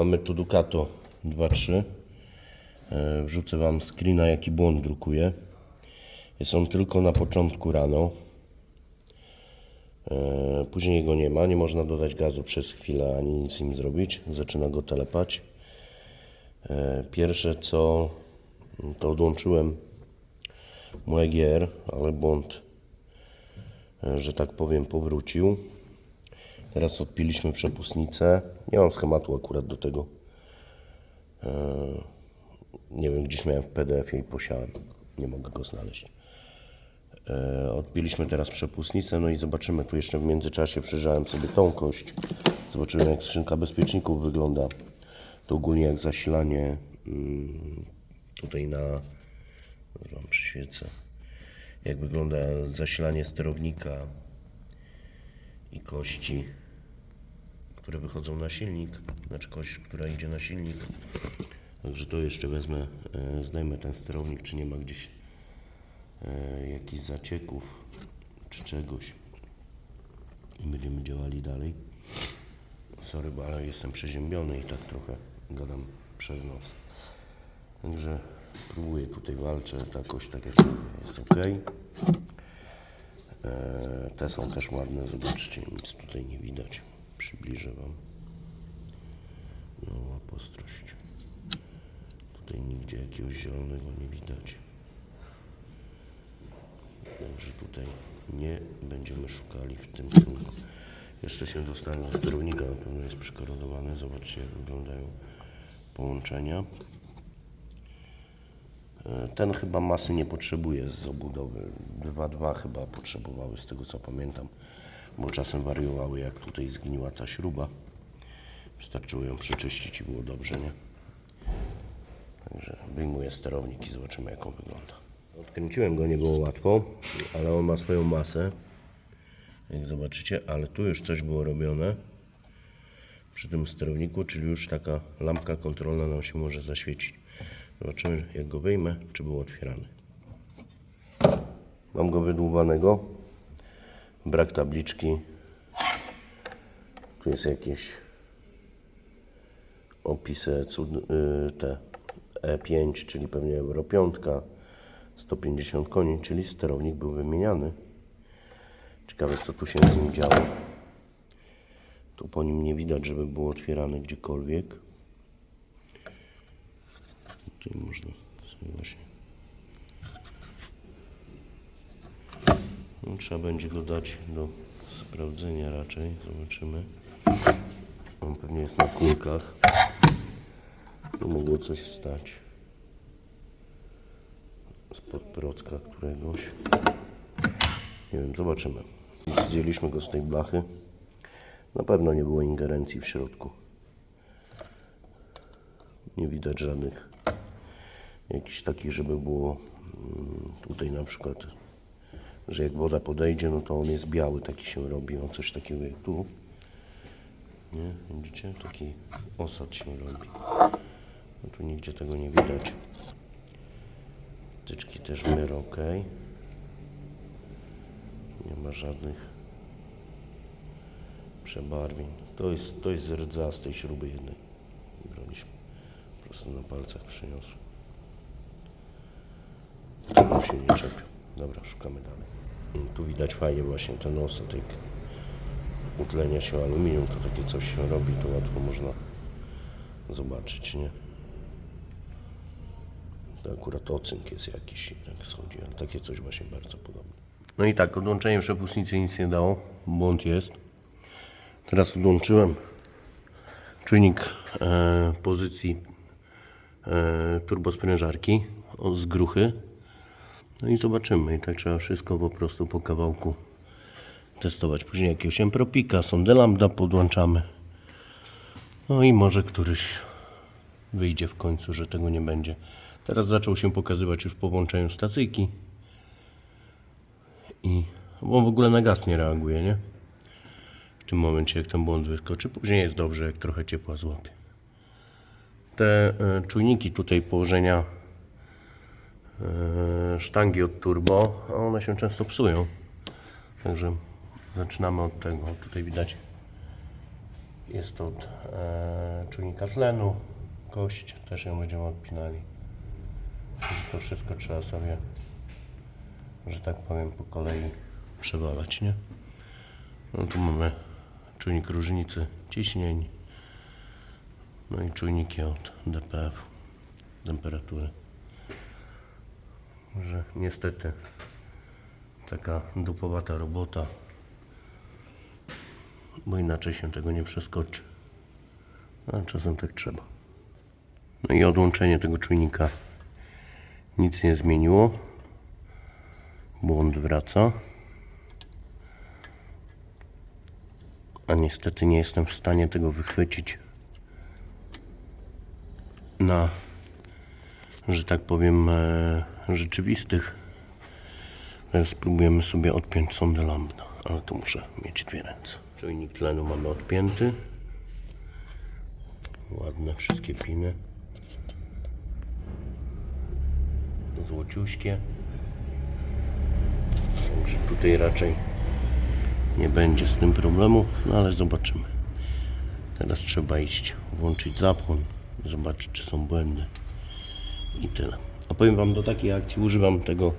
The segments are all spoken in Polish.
Mamy tu Ducato 2.3. E, Wrzucę Wam screena, jaki błąd drukuje. Jest on tylko na początku rano. E, Później go nie ma, nie można dodać gazu przez chwilę ani nic im zrobić. Zaczyna go telepać. E, Pierwsze co to odłączyłem mu EGR, ale błąd, że tak powiem, powrócił. Teraz odpiliśmy przepustnicę. Nie mam schematu akurat do tego. E, Nie wiem, gdzieś miałem w PDF-ie i posiałem. Nie mogę go znaleźć. E, Odpiliśmy teraz przepustnicę, no i zobaczymy. Tu jeszcze w międzyczasie przyjrzałem sobie tą kość. Zobaczyłem, jak skrzynka bezpieczników wygląda. To ogólnie jak zasilanie mm, tutaj na. Wam przyświecę. Jak wygląda zasilanie sterownika i kości, które wychodzą na silnik, znaczy kość, która idzie na silnik. Także to jeszcze wezmę, e, zdejmę ten sterownik, czy nie ma gdzieś e, jakichś zacieków, czy czegoś. I będziemy działali dalej. Sorry, bo ale jestem przeziębiony i tak trochę gadam przez nos. Także próbuję tutaj walczę, ta kość tak jak mówię jest ok. E, Te są też ładne, zobaczcie, nic tutaj nie widać. Przybliżę Wam. No, ostrość. Tutaj nigdzie jakiegoś zielonego nie widać. Także tutaj nie będziemy szukali w tym kierunku. Jeszcze się dostałem do sterownika, na pewno jest przykorodowany. Zobaczcie, jak wyglądają połączenia. E, Ten chyba masy nie potrzebuje z obudowy. 2.2 chyba potrzebowały z tego co pamiętam, bo czasem wariowały jak tutaj zgniła ta śruba. Wystarczyło ją przeczyścić i było dobrze, nie? Także wyjmuję sterownik i zobaczymy jak on wygląda. Odkręciłem go, nie było łatwo, ale on ma swoją masę. Jak zobaczycie, ale tu już coś było robione przy tym sterowniku, czyli już taka lampka kontrolna nam się może zaświecić. Zobaczymy jak go wyjmę, czy był otwierany. Mam go wydłubanego. Brak tabliczki. Tu jest jakieś opisy cud, y, te E5, czyli pewnie Euro 5, 150 koni, czyli sterownik był wymieniany. Ciekawe co tu się z nim działo. Tu po nim nie widać, żeby był otwierany gdziekolwiek. Tutaj można sobie właśnie. Trzeba będzie go dać do sprawdzenia raczej. Zobaczymy. On pewnie jest na kulkach. Tu mogło coś wstać. Spod procka któregoś. Nie wiem, zobaczymy. Zdjęliśmy go z tej blachy. Na pewno nie było ingerencji w środku. Nie widać żadnych jakichś takich, żeby było mm, tutaj na przykład, że jak woda podejdzie, no to on jest biały, taki się robi, on coś takiego jak tu. Nie, widzicie? Taki osad się robi. No tu nigdzie tego nie widać. Tyczki też myr ok. Nie ma żadnych przebarwień. To jest, to jest rdza z tej śruby jednej. Braliśmy. Po prostu na palcach przyniosł. To się nie czepił. Dobra, szukamy dalej. Tu widać fajnie właśnie ten oscyk utlenia się aluminium, to takie coś się robi, to łatwo można zobaczyć, nie? To akurat ocynk jest jakiś, tak schodzi, ale takie coś właśnie bardzo podobne. No i tak, odłączenie przepustnicy nic nie dało, błąd jest. Teraz odłączyłem czujnik e, pozycji e, turbosprężarki z gruchy. No i zobaczymy. I tak trzeba wszystko po prostu po kawałku testować. Później jakiegoś Empropika, sondę lambda podłączamy. No i może któryś wyjdzie w końcu, że tego nie będzie. Teraz zaczął się pokazywać już po włączeniu stacyjki. I bo w ogóle na gaz nie reaguje, nie? W tym momencie, jak ten błąd wyskoczy. Później jest dobrze, jak trochę ciepła złapie. Te e, czujniki tutaj położenia sztangi od turbo, a one się często psują. Także zaczynamy od tego. Tutaj widać Jest od e, czujnika tlenu, kość, też ją będziemy odpinali. To wszystko trzeba sobie, że tak powiem, po kolei przewalać, nie? No tu mamy czujnik różnicy ciśnień, no i czujniki od DPF, temperatury. Że niestety taka dupowata robota, bo inaczej się tego nie przeskoczy. Ale czasem tak trzeba. No i odłączenie tego czujnika nic nie zmieniło. Błąd wraca. A niestety nie jestem w stanie tego wychwycić na, że tak powiem, e, rzeczywistych. Spróbujemy sobie odpiąć sondę lambda, ale tu muszę mieć dwie ręce. Czujnik tlenu mamy odpięty. Ładne wszystkie piny. Złociuśkie. Także tutaj raczej nie będzie z tym problemu, no ale zobaczymy. Teraz trzeba iść, włączyć zapłon, zobaczyć czy są błędy tyle. A powiem Wam, do takiej akcji używam tego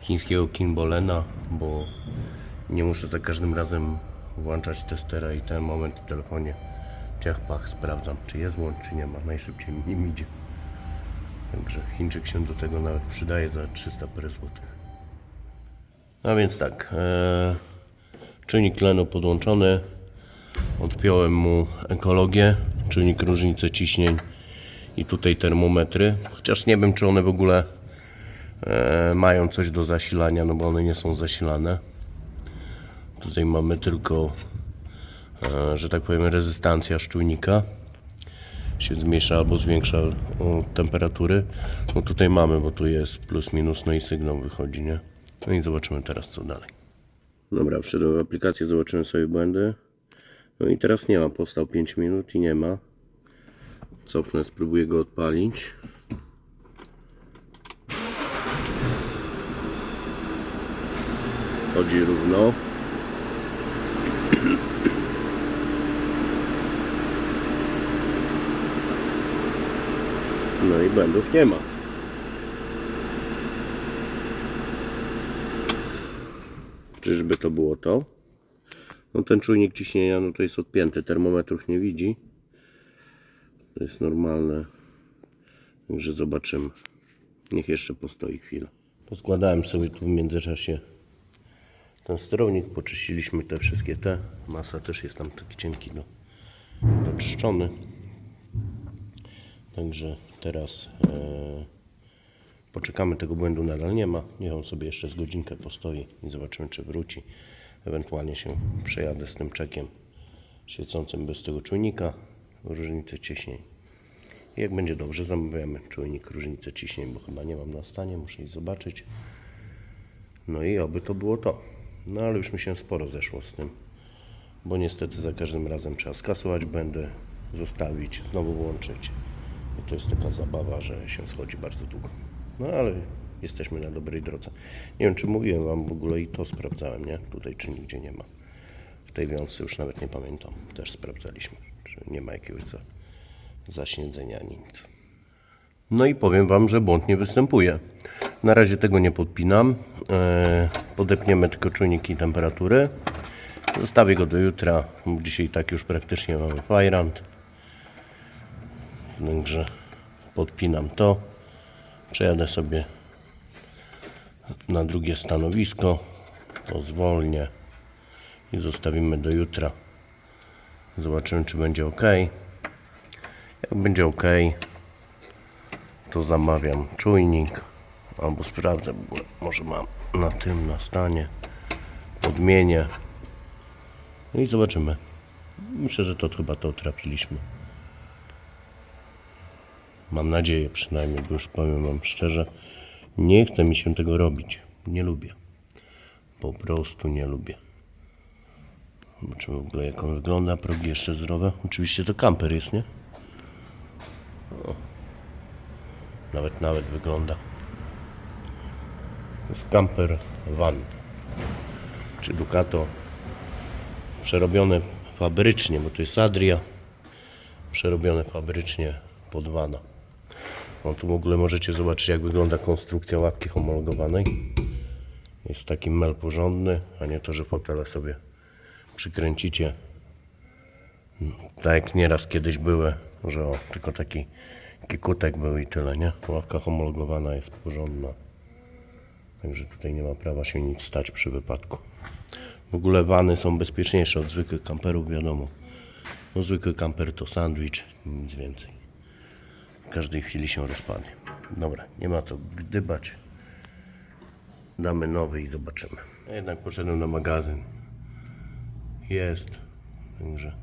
chińskiego Kinbolena, bo nie muszę za każdym razem włączać testera i ten moment w telefonie ciach pach sprawdzam czy jest włącz czy nie ma, najszybciej nim idzie. Także Chińczyk się do tego nawet przydaje za 300 parę złotych. A więc tak, e, czujnik tlenu podłączony, odpiąłem mu ekologię, czujnik różnicy ciśnień i tutaj termometry, chociaż nie wiem czy one w ogóle e, mają coś do zasilania, no bo one nie są zasilane. Tutaj mamy tylko, e, że tak powiem, rezystancja czujnika się zmniejsza albo zwiększa temperatury. No tutaj mamy, bo tu jest plus minus, no i sygnał wychodzi, nie? No i zobaczymy teraz co dalej. Dobra, wszedłem w aplikację, zobaczymy sobie błędy. No i teraz nie ma, postał 5 minut i nie ma. Cofnę, spróbuję go odpalić. Chodzi równo. No i błędów nie ma. Czyżby to było to? No ten czujnik ciśnienia no to jest odpięty, termometrów nie widzi. To jest normalne. Także zobaczymy. Niech jeszcze postoi chwilę. Poskładałem sobie tu w międzyczasie ten sterownik, poczyściliśmy te wszystkie te. Masa też jest tam taki cienki do, doczyszczony. Także teraz e, poczekamy, tego błędu nadal nie ma. Niech on sobie jeszcze z godzinkę postoi i zobaczymy, czy wróci. Ewentualnie się przejadę z tym czekiem świecącym bez tego czujnika różnicy ciśnień. Jak będzie dobrze, zamawiamy czujnik różnicy ciśnień, bo chyba nie mam na stanie, muszę iść zobaczyć. No i oby to było to. No ale już mi się sporo zeszło z tym, bo niestety za każdym razem trzeba skasować błędy, zostawić, znowu włączyć. I to jest taka zabawa, że się schodzi bardzo długo. No ale jesteśmy na dobrej drodze. Nie wiem, czy mówiłem Wam w ogóle i to sprawdzałem, nie? Tutaj czy nigdzie nie ma. W tej wiązce już nawet nie pamiętam. Też sprawdzaliśmy, czy nie ma jakiegoś za, zaśniedzenia, nic. No i powiem Wam, że błąd nie występuje. Na razie tego nie podpinam. E, podepniemy tylko czujniki temperatury. Zostawię go do jutra, dzisiaj tak już praktycznie mamy fajrant. Także podpinam to. Przejadę sobie na drugie stanowisko. To zwolnię i zostawimy do jutra. Zobaczymy, czy będzie ok. Jak będzie ok, to zamawiam czujnik albo sprawdzę może mam na tym na stanie. Podmienię no i zobaczymy. Myślę, że to chyba to trafiliśmy. Mam nadzieję przynajmniej, bo już powiem wam szczerze nie chce mi się tego robić. Nie lubię. Po prostu nie lubię zobaczymy w ogóle jak on wygląda progi jeszcze zdrowe oczywiście to kamper jest, nie? Nawet, nawet wygląda. To jest camper van. Czy Ducato. Przerobione fabrycznie, bo to jest Adria. Przerobione fabrycznie pod vana. No tu w ogóle możecie zobaczyć jak wygląda konstrukcja ławki homologowanej. Jest taki mel porządny, a nie to, że fotele sobie przykręcicie. Tak jak nieraz kiedyś były, że o, tylko taki kikutek był i tyle, nie? Ławka homologowana jest porządna. Także tutaj nie ma prawa się nic stać przy wypadku. W ogóle wany są bezpieczniejsze od zwykłych kamperów, wiadomo. No zwykły kamper to sandwich, nic więcej. W każdej chwili się rozpadnie. Dobra, nie ma co gdybać. Damy nowy i zobaczymy. Jednak poszedłem na magazyn. Jest. Także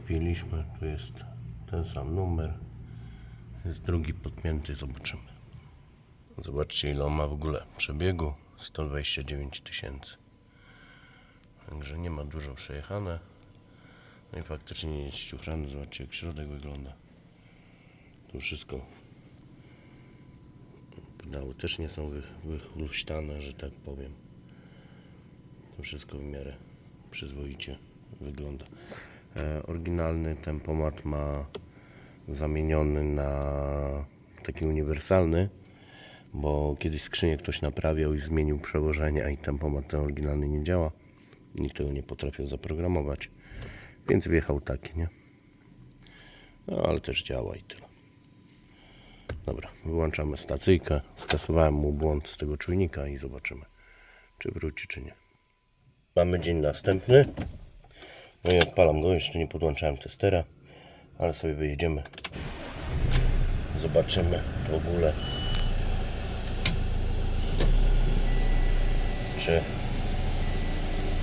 kupiliśmy. Tu jest ten sam numer. Jest drugi podpięty. Zobaczymy. Zobaczcie ile on ma w ogóle przebiegu. 129 tysięcy. Także nie ma dużo przejechane. No i faktycznie nie jest ściuchrzany. Zobaczcie jak środek wygląda. Tu wszystko. Pedały też nie są wych- wychluśtane, że tak powiem. To wszystko w miarę przyzwoicie wygląda. E, oryginalny tempomat ma zamieniony na taki uniwersalny, bo kiedyś skrzynię ktoś naprawiał i zmienił przełożenia i tempomat ten oryginalny nie działa. Nikt tego nie potrafił zaprogramować, więc wjechał taki, nie? No ale też działa i tyle. Dobra, wyłączamy stacyjkę. Skasowałem mu błąd z tego czujnika i zobaczymy, czy wróci, czy nie. Mamy dzień następny. No i odpalam go, jeszcze nie podłączałem testera, ale sobie wyjedziemy. Zobaczymy w ogóle, czy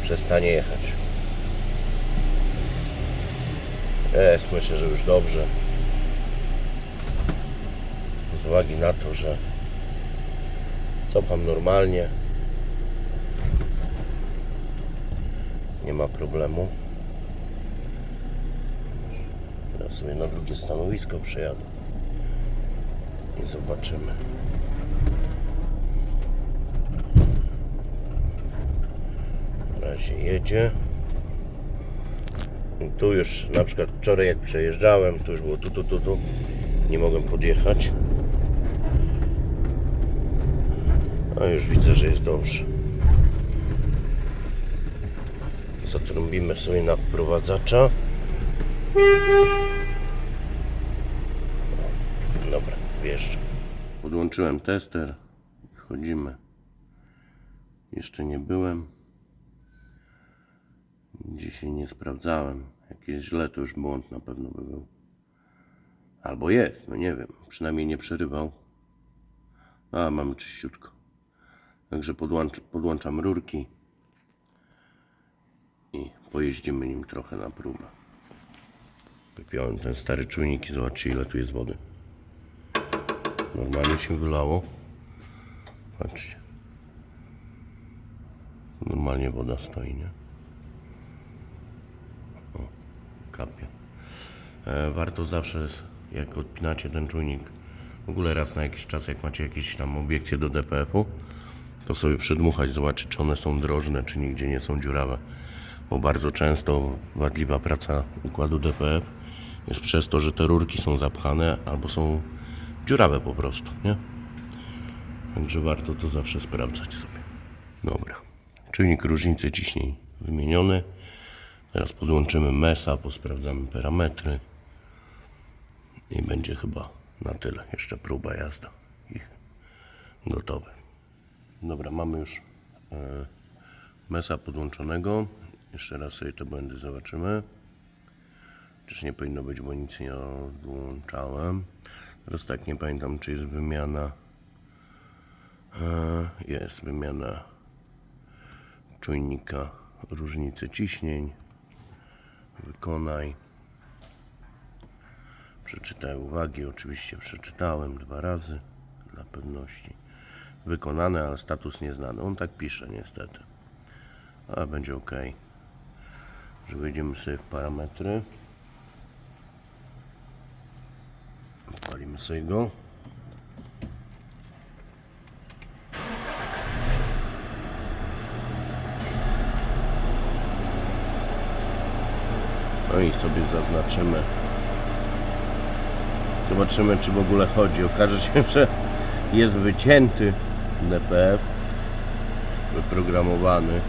przestanie jechać. Jest, myślę, że już dobrze. Z uwagi na to, że cofam normalnie. Nie ma problemu. Teraz sobie na drugie stanowisko przejadę. I zobaczymy. Na razie jedzie. I tu już na przykład wczoraj jak przejeżdżałem, to już było tu, tu, tu, tu. Nie mogłem podjechać. A już widzę, że jest dobrze. Zatrąbimy sobie na wprowadzacza. Dobra, wjeżdżam. Podłączyłem tester. Wchodzimy. Jeszcze nie byłem. Dzisiaj nie sprawdzałem. Jak jest źle, to już błąd na pewno by był. Albo jest, no nie wiem. Przynajmniej nie przerywał. A, mamy czyściutko. Także podłącz, podłączam rurki pojeździmy nim trochę na próbę. Wypiąłem ten stary czujnik i zobaczcie ile tu jest wody. Normalnie się wylało. Patrzcie. Normalnie woda stoi, nie? O, kapie. E, warto zawsze, jak odpinacie ten czujnik, w ogóle raz na jakiś czas, jak macie jakieś tam obiekcje do DPF-u, to sobie przedmuchać, zobaczyć, czy one są drożne, czy nigdzie nie są dziurawe. Bo bardzo często wadliwa praca układu DPF jest przez to, że te rurki są zapchane albo są dziurawe po prostu, nie? Także warto to zawsze sprawdzać sobie. Dobra. Czujnik różnicy ciśnień wymieniony. Teraz podłączymy MESA, posprawdzamy parametry. I będzie chyba na tyle. Jeszcze próba jazda. I gotowe. Dobra, mamy już e, MESA podłączonego. Jeszcze raz sobie to będę zobaczymy. Czyż nie powinno być, bo nic nie odłączałem. Teraz tak nie pamiętam, czy jest wymiana. E, jest wymiana czujnika różnicy ciśnień. Wykonaj. Przeczytaj uwagi. Oczywiście przeczytałem dwa razy dla pewności. Wykonane, ale status nieznany. On tak pisze niestety. Ale będzie ok. Że wejdziemy sobie w parametry. Odpalimy sobie go. No i sobie zaznaczymy. Zobaczymy, czy w ogóle chodzi. Okaże się, że jest wycięty DPF, wyprogramowany.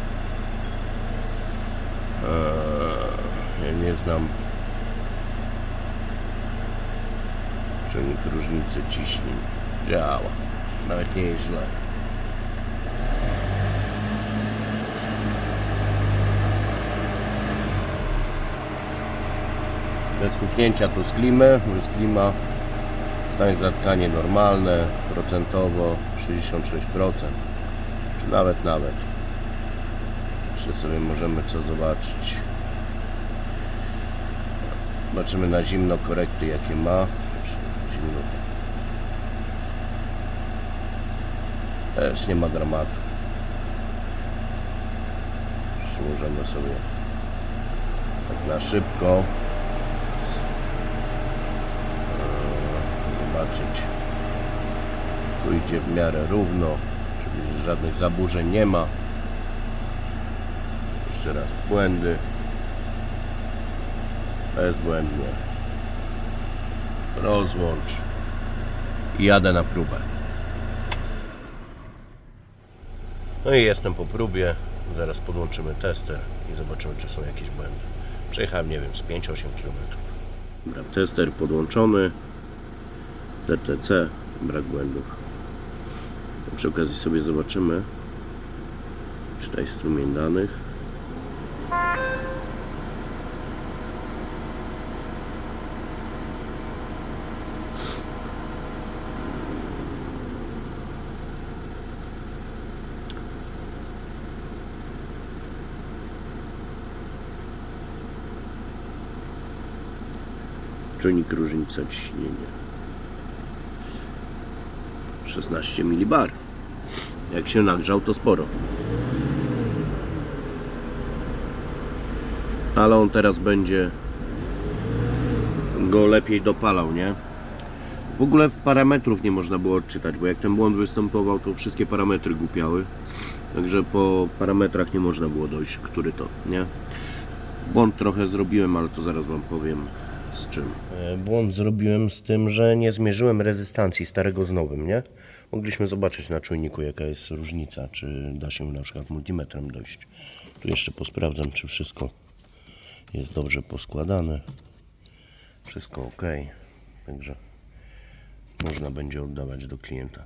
Ja nie znam czynnik różnicy ciśnień. Działa. Nawet nie jest źle. Te stuknięcia to z klimy, jest klima. Stan zatkanie normalne, procentowo 66%, czy nawet nawet. Jeszcze sobie możemy co zobaczyć. Zobaczymy na zimno korekty jakie ma. Zimno. Też nie ma dramatu. Możemy sobie tak na szybko zobaczyć. Tu idzie w miarę równo, czyli żadnych zaburzeń nie ma. Jeszcze raz błędy. Bezbłędnie. Rozłącz. Jadę na próbę. No i jestem po próbie. Zaraz podłączymy tester i zobaczymy, czy są jakieś błędy. Przejechałem, nie wiem, z 5-8 km. Dobra, tester podłączony. DTC, brak błędów. Przy okazji sobie zobaczymy. Czytaj strumień danych. Czujnik różnica ciśnienia. 16 milibar. Jak się nagrzał, to sporo. Ale on teraz będzie go lepiej dopalał, nie? W ogóle parametrów nie można było odczytać, bo jak ten błąd występował, to wszystkie parametry głupiały. Także po parametrach nie można było dojść, który to, nie? Błąd trochę zrobiłem, ale to zaraz Wam powiem z czym. E, Błąd zrobiłem z tym, że nie zmierzyłem rezystancji starego z nowym, nie? Mogliśmy zobaczyć na czujniku jaka jest różnica, czy da się na przykład multimetrem dojść. Tu jeszcze posprawdzam, czy wszystko jest dobrze poskładane. Wszystko ok. Także można będzie oddawać do klienta.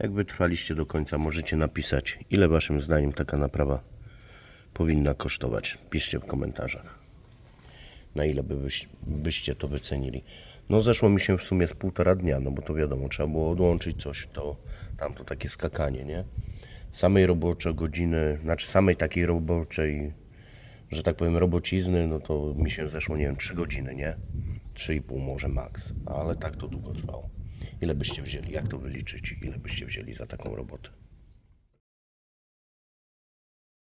Jak wytrwaliście do końca, możecie napisać, ile waszym zdaniem taka naprawa powinna kosztować. Piszcie w komentarzach na ile by byś, byście to wycenili. No zeszło mi się w sumie z półtora dnia, no bo to wiadomo, trzeba było odłączyć coś, to tam to takie skakanie, nie? Samej roboczej godziny, znaczy samej takiej roboczej, że tak powiem robocizny, no to mi się zeszło, nie wiem, 3 godziny, nie? 3,5 może maks, ale tak to długo trwało. Ile byście wzięli, jak to wyliczyć, ile byście wzięli za taką robotę?